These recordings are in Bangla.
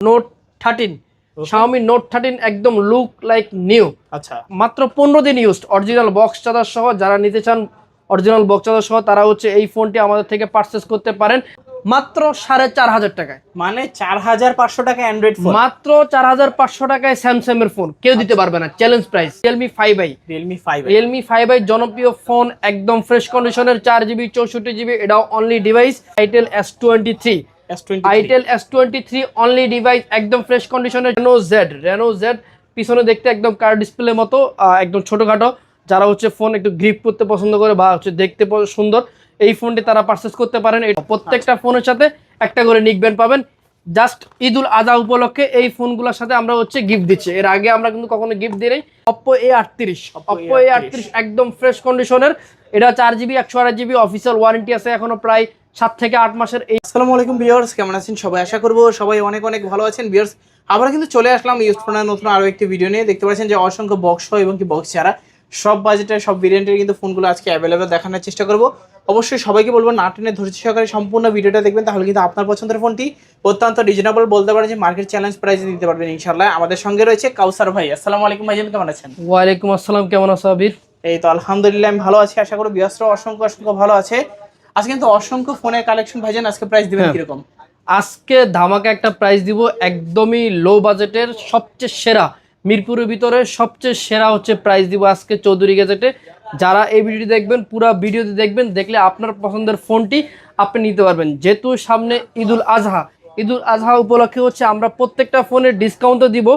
Note thirteen Xiaomi note thirteen একদম লুক লাইক নিউ আচ্ছা। মাত্র পনেরো দিন ইউজড অরিজিনাল বক্স চার্জার সহ যারা নিতে চান অরিজিনাল বক্স চার্জার সহ তারা হচ্ছে এই ফোনটি আমাদের থেকে পারচেস করতে পারেন মাত্র সাড়ে চার হাজার টাকায়। মানে চার হাজার পাঁচশো টাকা অ্যান্ড্রয়েড ফোন মাত্র চার হাজার পাঁচশো টাকায় স্যামসাং এর ফোন কেউ দিতে পারবে না। Challenge price Realme five i Realme five Realme five i জনপ্রিয় ফোন একদম ফ্রেশ কন্ডিশনের চার জিবি চৌষট্টি জিবি এটাও only device itel S twenty three itel S twenty three only device একদম ফ্রেশ কন্ডিশনের রেনো জেড রেনো জেড পিছনে দেখতে একদম কার ডিসপ্লে মতো একদম ছোটখাটো। যারা হচ্ছে ফোন একটু গ্রিপ করতে পছন্দ করে বা হচ্ছে দেখতে সুন্দর এই ফোনটি তারা পারচেস করতে পারেন। প্রত্যেকটা ফোনের সাথে একটা করে পাবেন। জাস্ট ঈদুল আজহা উপলক্ষে এই ফোনগুলোর সাথে আমরা হচ্ছে গিফট দিচ্ছি। এর আগে আমরা কিন্তু কখনো গিফট দিই নাই। অপ্পো এ আটত্রিশ অপ্পো এ আটত্রিশ একদম ফ্রেশ কন্ডিশনের এটা চার জিবি একশো আট জিবি অফিসিয়াল ওয়ারেন্টি আছে এখনও প্রায় সাত থেকে আট মাসের এই আসসালামু আলাইকুম ভিউয়ার্স কেমন আছেন? সবাই আশা করব সবাই অনেক অনেক ভালো আছেন। ভিউয়ার্স আবার কিন্তু চলে আসলাম ইউজ ফোনের নতুন আরও একটি ভিডিও নিয়ে। দেখতে পাচ্ছেন যে অসংখ্য বক্স এবং কি বক্স ছাড়া সব বাজেটের সব ভেরিয়েন্টের কিন্তু ফোনগুলো আজকে অ্যাভেলেবেল দেখানোর চেষ্টা করব। অবশ্যই সবাইকে বলব না টেনে ধৈর্য সহকারে সম্পূর্ণ ভিডিওটা দেখবেন তাহলে কিন্তু আপনার পছন্দের ফোনটি অত্যন্ত রিজনেবল বলতে পারেন যে মার্কেট চ্যালেঞ্জ প্রাইসে দিতে পারবেন ইনশাল্লাহ আমাদের সঙ্গে রয়েছে কাউসার ভাই। আসসালামু আলাইকুম ভাইজান কেমন আছেন? ওয়ালাইকুম আসসালাম কেমন আছো আবির? এই তো আলহামদুলিল্লাহ আমি ভালো আছি। আশা করি বিয়াসরাও অসংখ্য অসংখ্য ভালো আছে। আজকে কিন্তু অসংখ্য ফোনের কালেকশন ভাইজান আজকে প্রাইস দিবেন হ্যাঁ। কীরকম? আজকে ধামাকা একটা প্রাইস দিব একদমই লো বাজেটের সবচেয়ে সেরা মিরপুরের ভিতরে সবচেয়ে সেরা হচ্ছে প্রাইস দিব আজকে চৌধুরী গ্যাজেটে যারা এই ভিডিওটি দেখবেন পুরো ভিডিওটি দেখবেন দেখলে আপনার পছন্দের ফোনটি আপনি নিতে পারবেন। যেহেতু সামনে ঈদুল আজহা ঈদুল আজহা উপলক্ষে হচ্ছে আমরা প্রত্যেকটা ফোনের ডিসকাউন্টও দিব।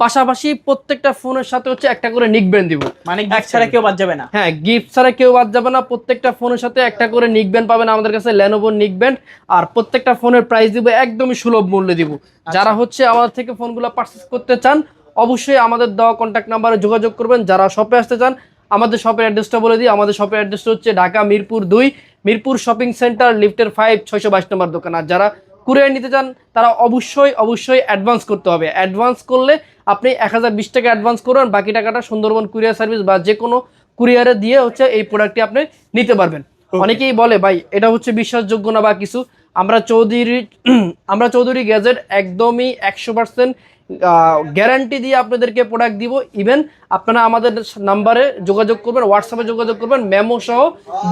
পাশাপাশি প্রত্যেকটা ফোনের সাথে হচ্ছে একটা করে নিক ব্যান্ড দিব। মানে এক ছাড়া কেউ বাদ যাবে না। হ্যাঁ গিফট ছাড়া কেউ বাদ যাবে না প্রত্যেকটা ফোনের সাথে একটা করে নিক ব্যান্ড পাবেন আমাদের কাছে লেনোভো নিক ব্যান্ড আর প্রত্যেকটা ফোনের প্রাইস দিব একদমই সুলভ মূল্যে দিব। যারা হচ্ছে আমাদের থেকে ফোনগুলো পারচেস করতে চান অবশ্যই আমাদের দেওয়া কন্ট্যাক্ট নাম্বারে যোগাযোগ করবেন। যারা শপে আসতে চান আমাদের শপের অ্যাড্রেসটা বলে দিই। আমাদের শপের অ্যাড্রেসটা হচ্ছে ঢাকা মিরপুর দুই মিরপুর শপিং সেন্টার লিফটের ফাইভ ছয়শো বাইশ নম্বর দোকান। আর যারা কুরিয়ার নিতে চান তারা অবশ্যই অবশ্যই অ্যাডভান্স করতে হবে। অ্যাডভান্স করলে আপনি এক হাজার বিশ টাকা অ্যাডভান্স করুন বাকি টাকাটা সুন্দরবন কুরিয়ার সার্ভিস বা যে কোনো কুরিয়ারে দিয়ে হচ্ছে এই প্রোডাক্টটি আপনি নিতে পারবেন। অনেকেই বলে ভাই এটা হচ্ছে বিশ্বাসযোগ্য না বা কিছু? আমরা চৌধুরী আমরা চৌধুরী গ্যাজেট একদমই একশো পার্সেন্ট গ্যারান্টি দিয়ে আপনাদেরকে প্রোডাক্ট দিব। ইভেন আপনারা আমাদের নাম্বারে যোগাযোগ করবেন হোয়াটসঅ্যাপে যোগাযোগ করবেন মেমো সহ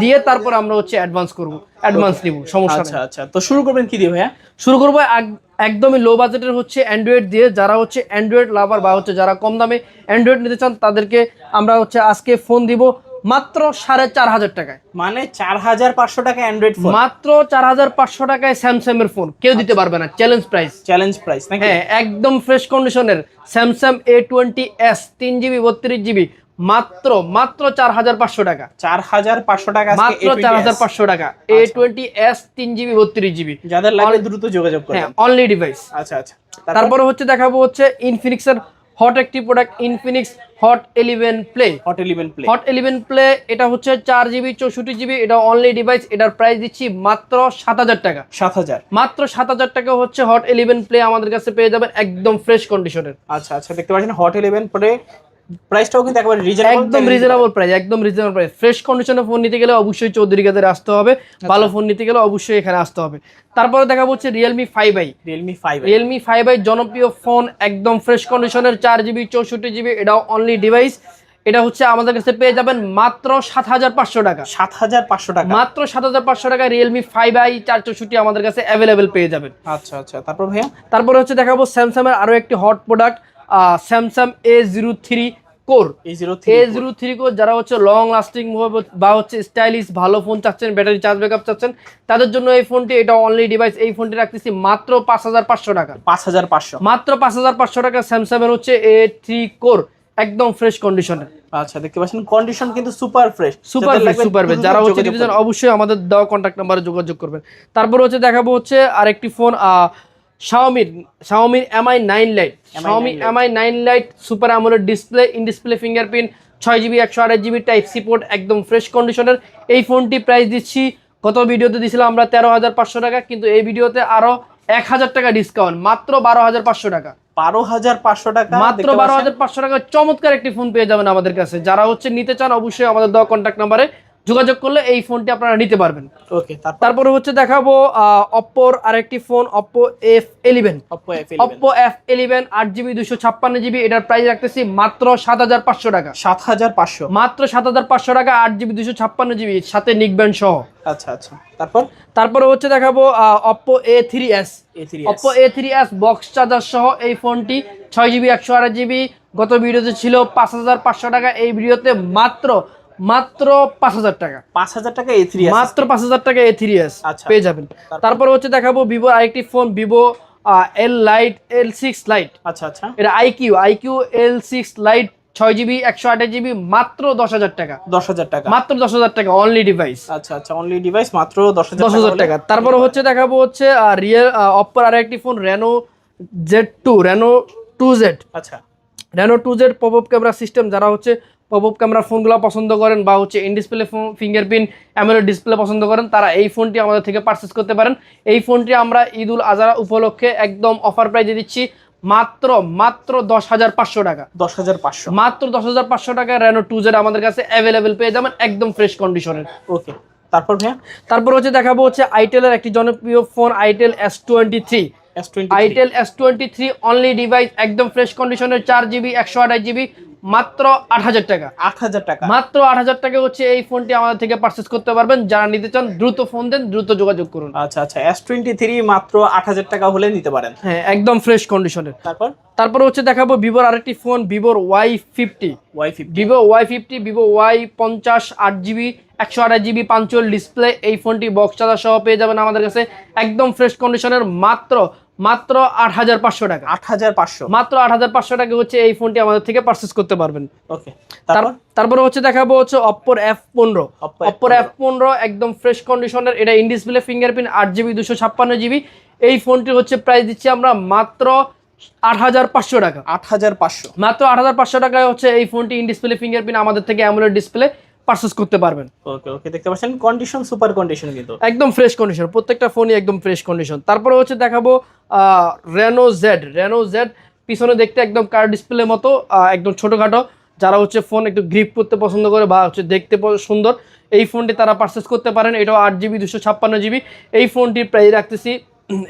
দিয়ে তারপর আমরা হচ্ছে অ্যাডভান্স করব অ্যাডভান্স নিব সমস্যা আচ্ছা আচ্ছা। তো শুরু করবেন কি দিয়ে ভাইয়া? শুরু করব এক- একদমই লো বাজেটের হচ্ছে অ্যান্ড্রয়েড দিয়ে যারা হচ্ছে অ্যান্ড্রয়েড লাভার বা হচ্ছে যারা কম দামে অ্যান্ড্রয়েড নিতে চান তাদেরকে আমরা হচ্ছে আজকে ফোন দিব। মাত্র সাড়ে চার হাজার টাকায়। মানে চার হাজার পাঁচশো টাকা অ্যান্ড্রয়েড ফোন মাত্র চার হাজার পাঁচশো টাকায় স্যামসাং এর ফোন কেউ দিতে পারবে না চ্যালেঞ্জ প্রাইস চ্যালেঞ্জ প্রাইস হ্যাঁ একদম ফ্রেশ কন্ডিশনের স্যামসাং এ টোয়েন্টি এস তিন জিবি বত্রিশ জিবি মাত্র মাত্র চার হাজার পাঁচশো টাকা। চার হাজার পাঁচশো টাকা মাত্র চার হাজার পাঁচশো টাকা। এ টোয়েন্টি এস তিন জিবি বত্রিশ জিবি যাদের লাগবে দ্রুত যোগাযোগ করে অনলি ডিভাইস আচ্ছা আচ্ছা। তারপরে? হচ্ছে দেখাবো হচ্ছে ইনফিনিক্সের হট একটি product Infinix hot eleven play hot eleven play hot eleven play এটা হচ্ছে চার জিবি চৌষট্টি জিবি এটা অনলি ডিভাইস এটার প্রাইস দিচ্ছি মাত্র সাত হাজার টাকা। সাত হাজার। মাত্র সাত হাজার টাকা হচ্ছে হট এলিভেন প্লে আমাদের কাছে পেয়ে যাবেন একদম ফ্রেশ কন্ডিশনের আচ্ছা আচ্ছা দেখতে পাচ্ছেন হট ইলেভেন পরে প্রাইসটাও কিন্তু একেবারে রিজনেবল একদম রিজনেবল প্রাইস একদম রিজনেবল প্রাইস ফ্রেশ কন্ডিশনে ফোন নিতে গেলে অবশ্যই চৌধুরী গাদের আসতে হবে। ভালো ফোন নিতে গেলে অবশ্যই এখানে আসতে হবে। তারপরে দেখাবো হচ্ছে Realme five i Realme five Realme five i জনপ্রিয় ফোন একদম ফ্রেশ কন্ডিশনের চার জিবি চৌষট্টি জিবি এটাও অনলি ডিভাইস এটা হচ্ছে আমাদের কাছে পেয়ে যাবেন মাত্র সাত হাজার পাঁচশো টাকা। সাত হাজার পাঁচশো টাকা। মাত্র সাত হাজার পাঁচশো টাকা রিয়েলমি ফাইভ আই চার চৌষট্টি আমাদের কাছে অ্যাভেলেবেল পেয়ে যাবেন। আচ্ছা আচ্ছা। তারপর ভাইয়া? তারপরে হচ্ছে দেখাবো স্যামসাং এর আরও একটি hot product Samsung A zero three core A zero three core যারা হচ্ছে লং লাস্টিং বা হচ্ছে স্টাইলিশ ভালো ফোন চাচ্ছেন ব্যাটারি চার্জ ব্যাকআপ চাচ্ছেন তাদের জন্য এই ফোনটি এটা অনলি ডিভাইস এই ফোনটি রাখতেছি মাত্র পাঁচ হাজার পাঁচশো টাকা। পাঁচ হাজার পাঁচশো। মাত্র পাঁচ হাজার পাঁচশো টাকা স্যামসাং এর হচ্ছে এ থ্রি কোর একদম ফ্রেশ কন্ডিশনের আচ্ছা দেখতে পাচ্ছেন কন্ডিশন কিন্তু super fresh super fresh super fresh যারা হচ্ছে অবশ্যই আমাদের দেওয়া কন্ট্যাক্ট নাম্বারে যোগাযোগ করবেন। তারপর হচ্ছে দেখাবো হচ্ছে আরেকটি ফোন শাওমির শাওমির Mi nine lite Xiaomi Mi nine lite super আমলের ডিসপ্লে ইন ডিসপ্লে ফিঙ্গারপ্রিন্ট ছয় জিবি একশো আঠাশ জিবি টাইপ সি পোর্ট একদম ফ্রেশ কন্ডিশনের এই ফোনটি প্রাইস দিচ্ছি গত ভিডিওতে দিছিলাম আমরা তেরো হাজার পাঁচশো টাকা কিন্তু এই ভিডিওতে আরও এক হাজার টাকা ডিসকাউন্ট মাত্র বারো হাজার পাঁচশো টাকা। বারো হাজার পাঁচশো টাকা মাত্র বারো হাজার পাঁচশো টাকা চমৎকার একটি ফোন পেয়ে যাবেন আমাদের কাছে। যারা হচ্ছে নিতে চান অবশ্যই আমাদের দেওয়া কন্ট্যাক্ট নাম্বারে যোগাযোগ করলে এই ফোনটি আপনারা নিতে পারবেন। ওকে তারপর? হচ্ছে দেখাবো অপ্পোর আরেকটি phone Oppo F eleven Oppo F eleven আট জিবি দুশো ছাপ্পান্ন জিবি এটার প্রাইস রাখতেছি মাত্র সাত হাজার পাঁচশো টাকা। সাত হাজার পাঁচশো? মাত্র সাত হাজার পাঁচশো টাকা আট জিবি দুশো ছাপ্পান্ন জিবি সাথে নিকব্যান্ড সহ। আচ্ছা আচ্ছা। তারপর? তারপরে হচ্ছে দেখাবো Oppo A three S Oppo A three S box charger সহ এই ফোনটি ছয় জিবি একশো আট জিবি গত ভিডিওতে ছিল পাঁচ হাজার পাঁচশো টাকা এই ভিডিওতে মাত্র মাত্র পাঁচ হাজার টাকা। পাঁচ হাজার টাকা এ থ্রি মাত্র পাঁচ হাজার টাকা এ থ্রি এস। পেয়ে যাবেন। তারপর? হচ্ছে দেখাবো ভিভোর আরেকটি phone Vivo L lite L six lite আচ্ছা আচ্ছা। এটা iQOO iQOO L six lite ছয় জিবি একশো আঠাশ জিবি মাত্র দশ হাজার টাকা। দশ হাজার টাকা। মাত্র দশ হাজার টাকা অনলি ডিভাইস আচ্ছা আচ্ছা অনলি ডিভাইস মাত্র দশ হাজার দশ হাজার টাকা। তারপরে হচ্ছে দেখাবো হচ্ছে রিয়েল অপ্পোর আর একটি phone Reno Z two Reno two Z আচ্ছা। Reno two Z pop up camera system যারা হচ্ছে পপ আপ ক্যামেরা ফোনগুলো পছন্দ করেন বা হচ্ছে in display phone fingerprint AMOLED display পছন্দ করেন তারা এই ফোনটি আমাদের থেকে পারচেস করতে পারেন। এই ফোনটি আমরা ঈদ উল আজহা উপলক্ষে একদম অফার প্রাইজে দিচ্ছি মাত্র মাত্র দশ হাজার পাঁচশো টাকা। দশ হাজার পাঁচশো। মাত্র দশ হাজার পাঁচশো টাকা রেনো টু জেড আমাদের কাছে অ্যাভেলেবেল পেয়ে যাবেন একদম ফ্রেশ কন্ডিশনের ওকে তারপর ভাইয়া? তারপর হচ্ছে দেখাবো হচ্ছে আইটেলের একটি জনপ্রিয় phone itel S twenty three itel S twenty three only device একদম ফ্রেশ কন্ডিশনের চার জিবি একশো আঠাশ জিবি মাত্র আট হাজার টাকা। আট হাজার টাকা। মাত্র আট হাজার টাকা হচ্ছে এই ফোনটি আমাদের থেকে পারচেস করতে পারবেন। যারা নিতে চান দ্রুত ফোন দেন দ্রুত যোগাযোগ করুন। আচ্ছা আচ্ছা এস টোয়েন্টি থ্রি মাত্র আট হাজার টাকা হলে নিতে পারেন। হ্যাঁ একদম ফ্রেশ কন্ডিশনের তারপর? তারপরে হচ্ছে দেখাবো ভিভোর আরেকটি ফোন ভিভোর Y fifty Y fifty Vivo Y fifty Vivo Y পঞ্চাশ আট জিবি একশো আঠাশ জিবি পাঞ্চুয়াল ডিসপ্লে এই ফোনটি বক্স চার্জার সহ পেয়ে যাবেন আমাদের কাছে। একদম ফ্রেশ কন্ডিশনের মাত্র মাত্র আট হাজার পাঁচশো টাকা। আট হাজার পাঁচশো। মাত্র আট হাজার পাঁচশো টাকা হচ্ছে এই ফোনটি আমাদের থেকে পারচেস করতে পারবেন। ওকে তারপর? তারপরে হচ্ছে দেখাবো হচ্ছে অপ্পোর এফ পনেরো। অপ্পোর এফ পনেরো। একদম ফ্রেশ কন্ডিশনের এটা ইন ডিসপ্লে ফিঙ্গারপ্রিন্ট আট জিবি দুশো ছাপ্পান্ন জিবি এই ফোনটি হচ্ছে প্রাইস দিচ্ছি আমরা মাত্র আট হাজার পাঁচশো টাকা। আট হাজার পাঁচশো। মাত্র আট হাজার পাঁচশো টাকায় হচ্ছে এই ফোনটি ইন ডিসপ্লে ফিঙ্গারপ্রিন্ট আমাদের থেকে অ্যামোলেড ডিসপ্লে পারচেস করতে পারবেন। ওকে ওকে দেখতে পাচ্ছেন কন্ডিশন সুপার কন্ডিশন কিন্তু। একদম ফ্রেশ কন্ডিশন প্রত্যেকটা ফোনই একদম ফ্রেশ কন্ডিশন তারপরে হচ্ছে দেখাবো রেনো জেড রেনো জেড পিছনে দেখতে একদম কার ডিসপ্লে মতো একদম ছোটোখাটো। যারা হচ্ছে ফোন একটু গ্রিপ করতে পছন্দ করে বা হচ্ছে দেখতে সুন্দর এই ফোনটি তারা পারচেস করতে পারেন। এটাও আট জিবি দুশো ছাপ্পান্ন জিবি এই ফোনটির প্রাইস রাখতেছি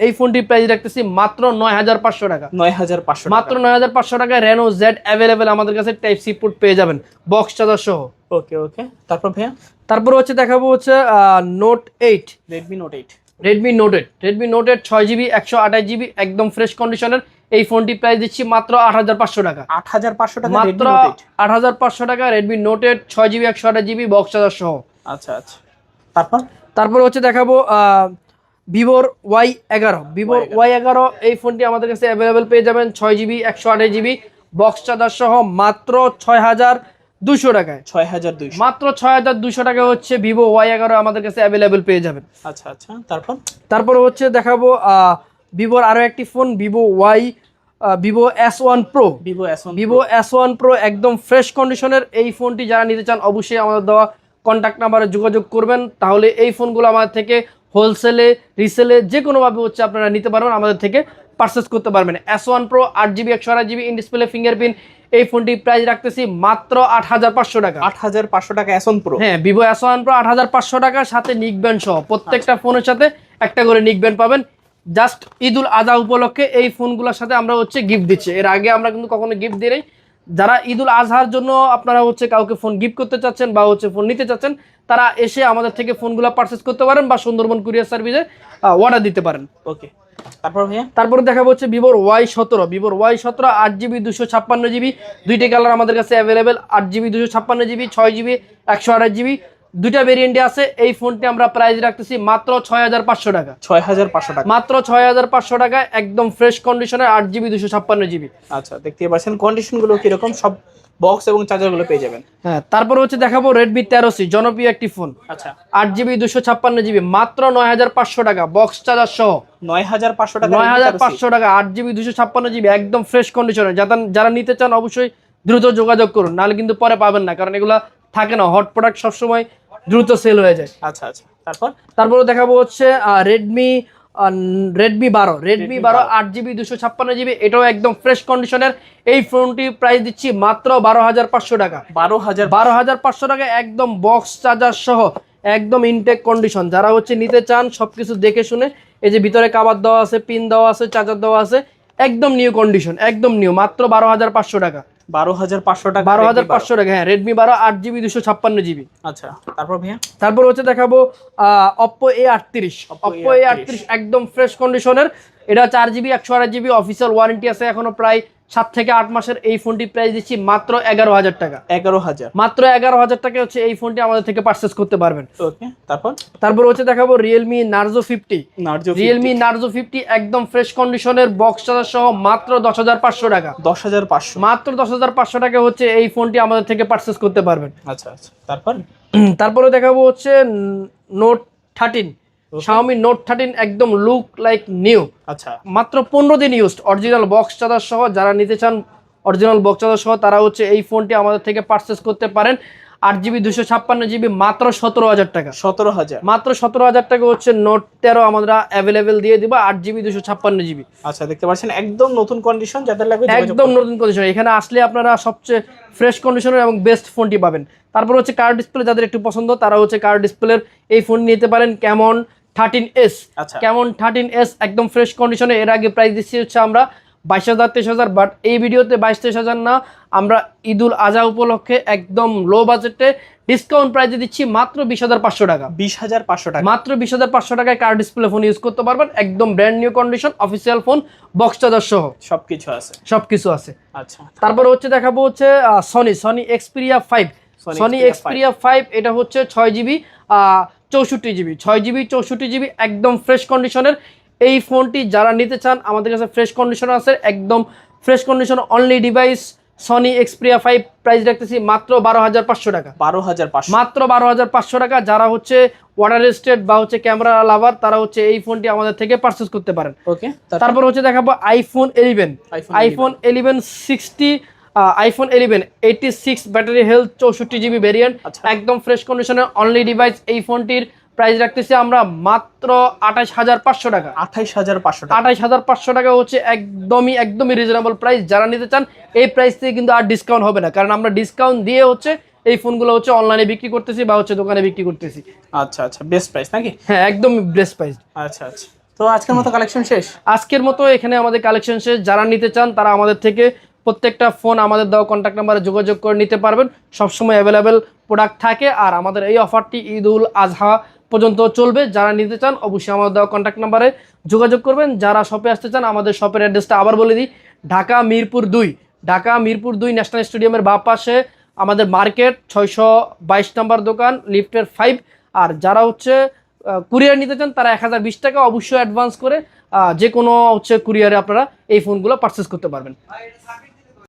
এই ফোনটির প্রাইস রাখতেছি মাত্র নয় হাজার পাঁচশো টাকা। নয় হাজার পাঁচশো মাত্র নয় হাজার পাঁচশো টাকায় রেনো জেড অ্যাভেলেবেল আমাদের কাছে টাইপ সি পোর্ট পেয়ে যাবেন বক্স চার্জার সহ। ওকে ওকে তারপর ভাইয়া? তারপর হচ্ছে দেখাবো হচ্ছে note eight Redmi note eight Redmi note eight Redmi note eight ছয় জিবি একশো আঠাশ জিবি একদম ফ্রেশ কন্ডিশনের এই ফোনটি প্রাইস দিচ্ছি মাত্র আট হাজার পাঁচশো টাকা। আট হাজার পাঁচশো টাকা মাত্র আট হাজার পাঁচশো টাকা রেডমি নোট এইট ছয় জিবি একশো আঠাশ জিবি বক্স চার্জার সহ। আচ্ছা আচ্ছা। তারপর? তারপর হচ্ছে দেখাবো ভিভোর ওয়াই এগারো। ভিভোর ওয়াই এগারো। এই ফোনটি আমাদের কাছে অ্যাভেলেবেল পেয়ে যাবেন ছয় জিবি একশো আঠাশ জিবি বক্স চার্জার সহ মাত্র ছয় হাজার দুশো টাকায়। ছয় হাজার দুইশো। মাত্র ছয় হাজার দুশো টাকা হচ্ছে ভিভো ওয়াই এগারো আমাদের কাছে অ্যাভেলেবেল পেয়ে যাবেন। আচ্ছা আচ্ছা। তারপর? তারপরে হচ্ছে দেখাবো ভিভোর আরও একটি phone Vivo Y Vivo S one pro Vivo S one Vivo S one pro একদম ফ্রেশ কন্ডিশনের এই ফোনটি যারা নিতে চান অবশ্যই আমাদের দেওয়া কন্ট্যাক্ট নাম্বারে যোগাযোগ করবেন। তাহলে এই ফোনগুলো আমাদের থেকে হোলসেলে রিসেলে যে কোনোভাবে হচ্ছে আপনারা নিতে পারবেন। আমাদের থেকে পারচেস করতে পারবেন। এস ওয়ান প্রো আট জিবি একশো আট জিবি ইন ডিসপ্লে ফিঙ্গারপ্রিন্ট এই ফোনটি প্রাইস রাখতেছি মাত্র আট হাজার পাঁচশো টাকা। আট হাজার পাঁচশো টাকা এস ওয়ান প্রো হ্যাঁ ভিভো এস ওয়ান প্রো আট হাজার পাঁচশো টাকার সাথে নিকব্যান্ড সহ প্রত্যেকটা ফোনের সাথে একটা করে নিকব্যান্ড পাবেন। জাস্ট ঈদুল আজহা উপলক্ষে এই ফোনগুলোর সাথে আমরা হচ্ছে গিফট দিচ্ছি। এর আগে আমরা কিন্তু কখনো গিফট দিই নাই। যারা ঈদুল আজহার জন্য আপনারা হচ্ছে কাউকে ফোন গিফট করতে চাচ্ছেন বা হচ্ছে ফোন নিতে চাচ্ছেন তারা এসে আমাদের থেকে ফোনগুলো পারচেস করতে পারেন বা সুন্দরবন কুরিয়ার সার্ভিসে অর্ডার দিতে পারেন। ওকে তারপর ভাইয়া? তারপরে দেখা হচ্ছে ভিভোর ওয়াই সতেরো। ভিভোর ওয়াই সতেরো আট জিবি দুশো ছাপ্পান্ন জিবি দুইটি কালার আমাদের কাছে অ্যাভেলেবেল আট জিবি দুশো ছাপ্পান্ন জিবি ছয় জিবি একশো আঠাশ জিবি দুইটা ভেরিয়েন্টে আছে এই ফোনটি আমরা প্রাইস রাখতেছি মাত্র ছয় হাজার পাঁচশো টাকা। ছয় হাজার পাঁচশো টাকা। মাত্র ছয় হাজার পাঁচশো টাকায় একদম ফ্রেশ কন্ডিশনে আট জিবি দুশো ছাপ্পান্ন জিবি আচ্ছা দেখতে পাচ্ছেন কন্ডিশনগুলো কীরকম সব বক্স এবং চার্জারগুলো পেয়ে যাবেন। হ্যাঁ তারপর হচ্ছে দেখাবো রেডমি তেরো সি জনপ্রিয় একটি ফোন আচ্ছা। আট জিবি দুশো ছাপ্পান্ন জিবি মাত্র নয় হাজার পাঁচশো টাকা বক্স চার্জার সহ। নয় হাজার পাঁচশো টাকা নয় হাজার পাঁচশো টাকা আট জিবি দুশো ছাপ্পান্ন জিবি একদম ফ্রেশ কন্ডিশনে যারা যারা নিতে চান অবশ্যই দ্রুত যোগাযোগ করুন নাহলে কিন্তু পরে পাবেন না কারণ এগুলা থাকে না হট প্রোডাক্ট সবসময় দ্রুত সেল হয়ে যায়। আচ্ছা আচ্ছা তারপর? তারপরে দেখাবো হচ্ছে রেডমি রেডমি বারো। রেডমি বারো আট জিবি দুশো ছাপ্পান্ন জিবি এটাও একদম ফ্রেশ কন্ডিশনের এই ফোনটি প্রাইস দিচ্ছি মাত্র বারো হাজার পাঁচশো টাকা। বারো হাজার বারো হাজার পাঁচশো টাকা একদম বক্স চার্জার সহ একদম ইনটেক কন্ডিশন যারা হচ্ছে নিতে চান সবকিছু দেখে শুনে এই যে ভিতরে কাবার দেওয়া আছে পিন দেওয়া আছে চার্জার দেওয়া আছে একদম নিউ কন্ডিশন একদম নিউ মাত্র বারো হাজার পাঁচশো টাকা। বারো হাজার পাঁচশো টাকা বারো হাজার পাঁচশো টাকা হ্যাঁ রেডমি বারো আট জিবি দুশো ছাপ্পান্ন জিবি। আচ্ছা তারপর ভাইয়া? তারপর হচ্ছে দেখাবো অপ্পো এ আটত্রিশ। অপ্পো এ আটত্রিশ একদম ফ্রেশ কন্ডিশনের এটা চার জিবি একশো আট জিবি অফিসিয়াল ওয়ারেন্টি আছে এখনও প্রায় সাত থেকে আট মাসের এই ফোনটি প্রাইস দিচ্ছি মাত্র এগারো হাজার টাকা। এগারো হাজার। মাত্র এগারো হাজার টাকা হচ্ছে এই ফোনটি আমাদের থেকে পারচেস করতে পারবেন। ওকে তারপর? তারপর হচ্ছে দেখাবো Realme Narzo fifty Realme Narzo fifty একদম ফ্রেশ কন্ডিশনের বক্স চার্জার সহ মাত্র দশ হাজার পাঁচশো টাকা। দশ হাজার পাঁচশো। মাত্র দশ হাজার পাঁচশো টাকা হচ্ছে এই ফোনটি আমাদের থেকে পারচেস করতে পারবেন। আচ্ছা আচ্ছা। তারপর? তারপরে দেখাবো হচ্ছে note thirteen Xiaomi note thirteen একদম লুক লাইক নিউ আচ্ছা। মাত্র পনেরো দিন ইউজড অরিজিনাল বক্স চার্জার সহ যারা নিতে চান অরিজিনাল বক্স চার্জার সহ তারা হচ্ছে এই ফোনটি আমাদের থেকে পারচেস করতে পারেন। আট জিবি দুশো ছাপ্পান্ন জিবি মাত্র সতেরো হাজার টাকা। সতেরো হাজার। মাত্র সতেরো হাজার টাকা হচ্ছে নোট তেরো আমরা অ্যাভেলেবেল দিয়ে দিব আট জিবি দুশো ছাপ্পান্ন জিবি। আচ্ছা দেখতে পাচ্ছেন একদম নতুন কন্ডিশন যাদের লাগবে একদম নতুন কন্ডিশন এখানে আসলে আপনারা সবচেয়ে ফ্রেশ কন্ডিশনের এবং বেস্ট ফোনটি পাবেন। তারপর হচ্ছে কার ডিসপ্লে যাদের একটু পছন্দ তারা হচ্ছে কার ডিসপ্লের এই ফোন নিতে পারেন কেমন থার্টিন এস আচ্ছা। কেমন থার্টিন এস একদম ফ্রেশ কন্ডিশনে এর আগে প্রাইস দিচ্ছি হচ্ছে আমরা বাইশ হাজার তেইশ হাজার বাট এই ভিডিওতে বাইশ তেইশ হাজার না আমরা ঈদুল আজহা উপলক্ষে একদম লো বাজেটে ডিসকাউন্ট প্রাইসে দিচ্ছি মাত্র বিশ হাজার পাঁচশো টাকা। বিশ হাজার পাঁচশো টাকা। মাত্র বিশ হাজার পাঁচশো টাকায় কার ডিসপ্লে ফোন ইউজ করতে পারবেন একদম brand new condition official phone box charger সহ। সবকিছু আছে। সবকিছু আছে। আচ্ছা। তারপর হচ্ছে দেখাবো হচ্ছে Sony Sony Xperia five Sony Xperia five এটা হচ্ছে ছয় জিবি চৌষট্টি জিবি ছয় জিবি চৌষট্টি জিবি একদম ফ্রেশ কন্ডিশনের এই ফোনটি যারা নিতে চান আমাদের কাছে ফ্রেশ কন্ডিশন আছে একদম fresh condition only device Sony Xperia five price রাখতেছি মাত্র বারো হাজার পাঁচশো টাকা। বারো হাজার পাঁচশো। মাত্র বারো হাজার পাঁচশো টাকা যারা হচ্ছে ওয়াটার রেস্টেড বা হচ্ছে ক্যামেরা লাভার তারা হচ্ছে এই ফোনটি আমাদের থেকে পারচেস করতে পারেন। ওকে তারপর? হচ্ছে দেখাবো iPhone eleven iPhone eleven sixty iPhone eleven eighty six battery health চৌষট্টি জিবি ভেরিয়েন্ট আচ্ছা। একদম ফ্রেশ কন্ডিশনের অনলি ডিভাইস এই ফোনটির। প্রাইস রাখতেছি আমরা মাত্র আঠাশ হাজার পাঁচশো টাকা। আঠাইশ হাজার পাঁচশো টাকা। আঠাশ হাজার পাঁচশো টাকা হচ্ছে একদমই একদমই রিজনেবল প্রাইস যারা নিতে চান এই প্রাইস থেকে কিন্তু আর ডিসকাউন্ট হবে না। কারণ আমরা ডিসকাউন্ট দিয়ে হচ্ছে এই ফোনগুলো হচ্ছে অনলাইনে বিক্রি করতেছি বা হচ্ছে দোকানে বিক্রি করতেছি। আচ্ছা আচ্ছা বেস্ট প্রাইস নাকি? হ্যাঁ একদম বেস্ট প্রাইস আচ্ছা আচ্ছা। তো আজকের মতো কালেকশন শেষ? আজকের মতো এখানে আমাদের কালেকশন শেষ। যারা নিতে চান তারা আমাদের থেকে প্রত্যেকটা ফোন আমাদের দেওয়া কন্ট্যাক্ট নাম্বারে যোগাযোগ করে নিতে পারবেন। সবসময় অ্যাভেলেবেল প্রোডাক্ট থাকে। আর আমাদের এই অফারটি ঈদ উল আজহা পর্যন্ত চলবে। যারা নিতে চান, অবশ্যই আমাদের দেওয়া কন্ট্যাক্ট নাম্বারে যোগাযোগ করবেন। যারা শপে আসতে চান, আমাদের শপের অ্যাড্রেসটা আবার বলে দিই। ঢাকা মিরপুর দুই। ঢাকা মিরপুর দুই ন্যাশনাল স্টেডিয়ামের বাঁ পাশে আমাদের মার্কেট ছয়শো বাইশ নম্বর দোকান লিফটের ফাইভ আর যারা হচ্ছে কুরিয়ার নিতে চান, তারা এক হাজার বিশ টাকা অবশ্যই অ্যাডভান্স করে যে কোনো হচ্ছে কুরিয়ারে আপনারা এই ফোনগুলো পারচেস করতে পারবেন।